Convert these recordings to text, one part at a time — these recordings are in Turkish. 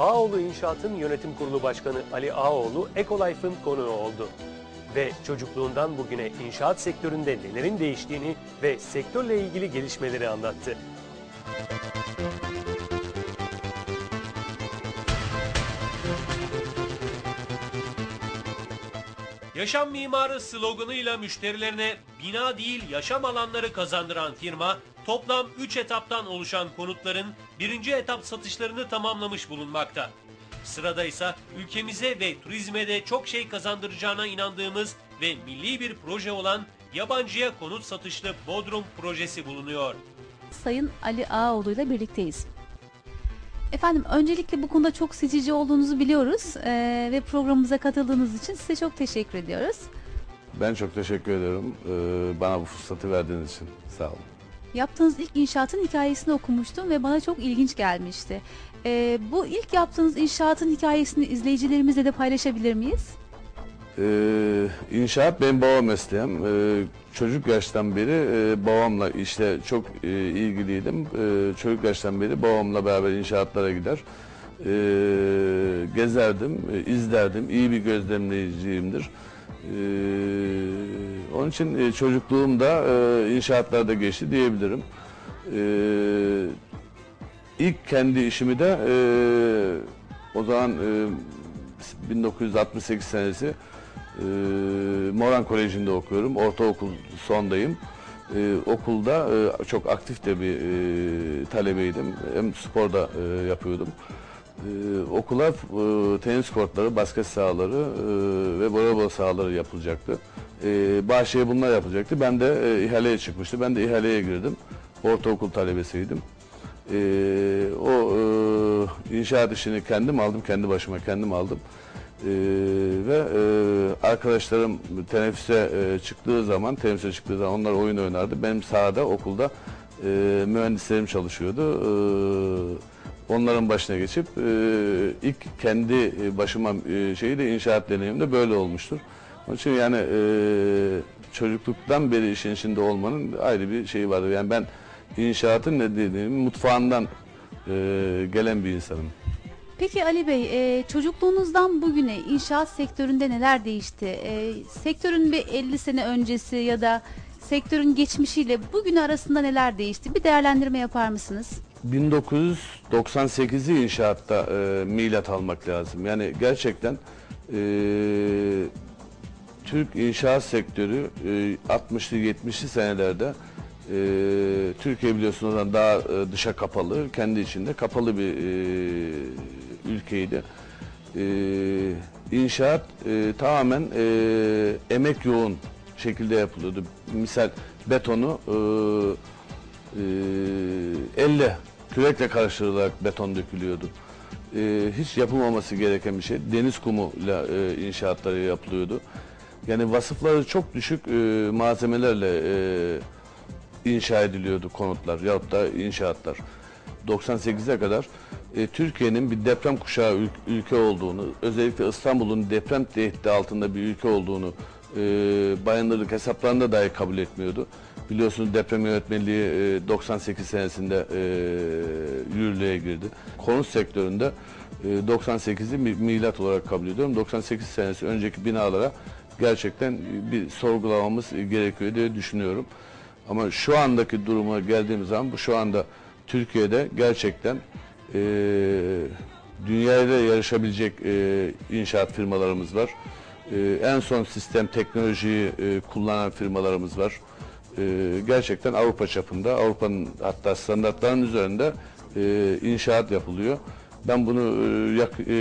Ağoğlu İnşaat'ın yönetim kurulu başkanı Ali Ağoğlu Ecolife'ın konuğu oldu. Ve çocukluğundan bugüne inşaat sektöründe nelerin değiştiğini ve sektörle ilgili gelişmeleri anlattı. Yaşam mimarı sloganıyla müşterilerine bina değil yaşam alanları kazandıran firma toplam 3 etaptan oluşan konutların birinci etap satışlarını tamamlamış bulunmakta. Sırada ise ülkemize ve turizme de çok şey kazandıracağına inandığımız ve milli bir proje olan yabancıya konut satışlı Bodrum projesi bulunuyor. Sayın Ali Ağoğlu ile birlikteyiz. Efendim öncelikle bu konuda çok seçici olduğunuzu biliyoruz Ee, ve programımıza katıldığınız için size çok teşekkür ediyoruz. Ben çok teşekkür ediyorum ee, bana bu fırsatı verdiğiniz için. Sağ olun. Yaptığınız ilk inşaatın hikayesini okumuştum ve bana çok ilginç gelmişti. Ee, bu ilk yaptığınız inşaatın hikayesini izleyicilerimizle de paylaşabilir miyiz? Ee, inşaat benim babam mesleğim. Ee, çocuk yaştan beri e, babamla işte çok e, ilgiliydim. Ee, çocuk yaştan beri babamla beraber inşaatlara gider. Ee, gezerdim, e, izlerdim. İyi bir gözlemleyiciyimdir. Ee, onun için e, çocukluğum da e, inşaatlarda geçti diyebilirim. Ee, ilk kendi işimi de e, o zaman e, 1968 senesi e, Moran Koleji'nde okuyorum. Ortaokul sondayım. E, okulda e, çok aktif de bir e, talebeydim. Hem sporda e, yapıyordum. E, okula e, tenis kortları, basket sahaları e, ve voleybol sahaları yapılacaktı. E, bahçeye bunlar yapılacaktı. Ben de e, ihaleye çıkmıştı. Ben de ihaleye girdim. Ortaokul talebesiydim. Ee, o e, inşaat işini kendim aldım, kendi başıma kendim aldım. Ee, ve e, arkadaşlarım teneffüse e, çıktığı zaman, teneffüse çıktığı zaman onlar oyun oynardı. Benim sahada, okulda e, mühendislerim çalışıyordu. Ee, onların başına geçip e, ilk kendi başıma e, şeyi de inşaat deneyimim de böyle olmuştur. Onun için yani e, çocukluktan beri işin içinde olmanın ayrı bir şeyi vardır. Yani ben inşaatın ne dediğim mutfağından e, gelen bir insanım. Peki Ali Bey, e, çocukluğunuzdan bugüne inşaat sektöründe neler değişti? E, sektörün bir 50 sene öncesi ya da sektörün geçmişiyle bugün arasında neler değişti? Bir değerlendirme yapar mısınız? 1998'i inşaatta e, milat almak lazım. Yani gerçekten e, Türk inşaat sektörü e, 60'lı 70'li senelerde e, Türkiye biliyorsunuz daha e, dışa kapalı, kendi içinde kapalı bir e, ülkeydi. E, inşaat e, tamamen e, emek yoğun şekilde yapılıyordu. Misal betonu e, e, elle, kürekle karıştırılarak beton dökülüyordu. E, hiç yapılmaması gereken bir şey. Deniz kumuyla e, inşaatları yapılıyordu. Yani vasıfları çok düşük e, malzemelerle e, inşa ediliyordu konutlar yahut da inşaatlar. 98'e kadar e, Türkiye'nin bir deprem kuşağı ül- ülke olduğunu, özellikle İstanbul'un deprem tehdidi altında bir ülke olduğunu e, bayındırlık hesaplarında dahi kabul etmiyordu. Biliyorsunuz deprem yönetmeliği e, 98 senesinde e, yürürlüğe girdi. Konut sektöründe e, 98'i mi- milat olarak kabul ediyorum. 98 senesi önceki binalara gerçekten bir sorgulamamız gerekiyor diye düşünüyorum. Ama şu andaki duruma geldiğimiz zaman bu şu anda Türkiye'de gerçekten e, dünyayla yarışabilecek e, inşaat firmalarımız var. E, en son sistem teknolojiyi e, kullanan firmalarımız var. E, gerçekten Avrupa çapında, Avrupa'nın hatta standartlarının üzerinde e, inşaat yapılıyor. Ben bunu e, e,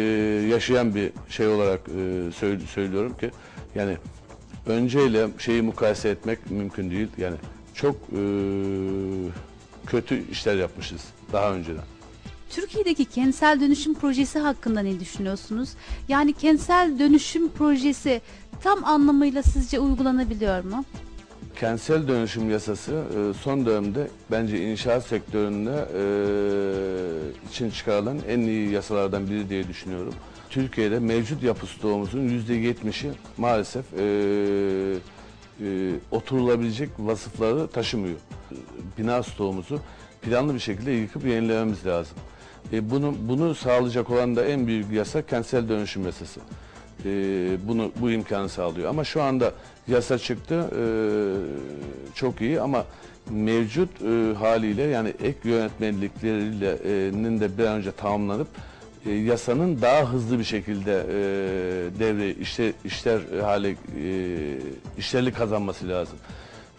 yaşayan bir şey olarak e, söylüyorum ki yani önceyle şeyi mukayese etmek mümkün değil. Yani çok e, kötü işler yapmışız daha önceden. Türkiye'deki kentsel dönüşüm projesi hakkında ne düşünüyorsunuz? Yani kentsel dönüşüm projesi tam anlamıyla sizce uygulanabiliyor mu? Kentsel dönüşüm yasası son dönemde bence inşaat sektöründe için çıkarılan en iyi yasalardan biri diye düşünüyorum. Türkiye'de mevcut yapı stoğumuzun %70'i maalesef e, e, oturulabilecek vasıfları taşımıyor. Bina stoğumuzu planlı bir şekilde yıkıp yenilememiz lazım. E, bunu bunu sağlayacak olan da en büyük yasa kentsel dönüşüm yasası. E, bunu bu imkanı sağlıyor. Ama şu anda yasa çıktı e, çok iyi ama mevcut e, haliyle yani ek yönetmeliklerinin de bir an önce tamamlanıp e, yasanın daha hızlı bir şekilde e, devre işte işler hale e, işlerli kazanması lazım.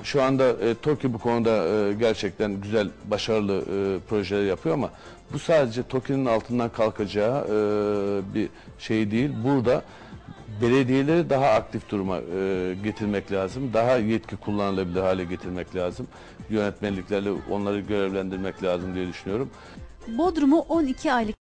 Şu anda e, TOKİ bu konuda e, gerçekten güzel, başarılı e, projeler yapıyor ama bu sadece TOKİ'nin altından kalkacağı e, bir şey değil. Burada belediyeleri daha aktif duruma e, getirmek lazım. Daha yetki kullanılabilir hale getirmek lazım. Yönetmeliklerle onları görevlendirmek lazım diye düşünüyorum. Bodrum'u 12 aylık